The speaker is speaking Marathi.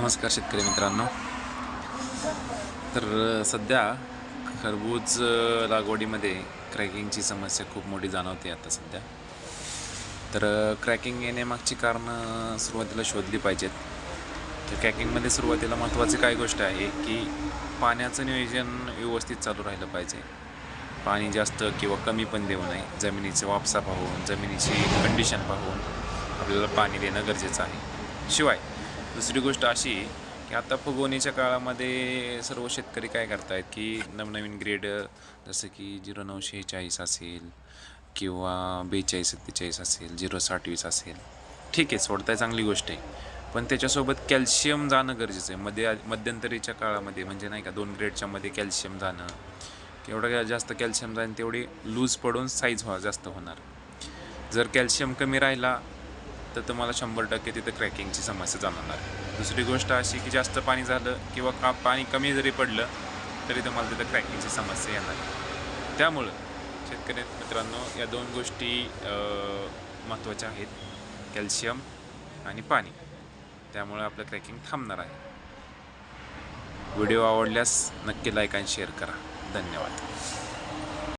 नमस्कार शेतकरी मित्रांनो. तर सध्या खरबूज लागवडीमध्ये क्रॅकिंगची समस्या खूप मोठी जाणवते आता सध्या. तर क्रॅकिंग येण्यामागची कारणं सुरुवातीला शोधली पाहिजेत. तर क्रॅकिंगमध्ये सुरुवातीला महत्त्वाची काय गोष्ट आहे की पाण्याचं नियोजन व्यवस्थित चालू राहिलं पाहिजे. पाणी जास्त किंवा कमी पण देऊ नये. जमिनीचे वापसा पाहून जमिनीची कंडिशन पाहून आपल्याला पाणी देणं गरजेचं आहे. शिवाय दुसरी गोष्ट अशी की आता फुगवणीच्या काळामध्ये सर्व शेतकरी काय करतायत की नवनवीन ग्रेड जसं की झिरो नऊशे चाळीस असेल किंवा बेचाळीस सत्तेचाळीस असेल झिरो साठ वीस असेल. ठीक आहे सोडताय चांगली गोष्ट आहे. पण त्याच्यासोबत कॅल्शियम जाणं गरजेचं आहे. मध्ये मध्यंतरीच्या काळामध्ये म्हणजे नाही का दोन ग्रेडच्या मध्ये कॅल्शियम जाणं. एवढं जास्त कॅल्शियम जाईल तेवढी लूज पडून साईज व्हा जास्त होणार. जर कॅल्शियम कमी राहिला तर तुम्हाला शंभर टक्के तिथं क्रॅकिंगची समस्या जाणवणार दुसरी गोष्ट अशी की जास्त पाणी झालं किंवा का पाणी कमी जरी पडलं तरी तुम्हाला तिथं क्रॅकिंगची समस्या येणार त्यामुळं शेतकरी मित्रांनो या दोन गोष्टी महत्त्वाच्या आहेत. कॅल्शियम आणि पाणी. त्यामुळं आपलं क्रॅकिंग थांबणार आहे. व्हिडिओ आवडल्यास नक्की लाईक आणि शेअर करा. धन्यवाद.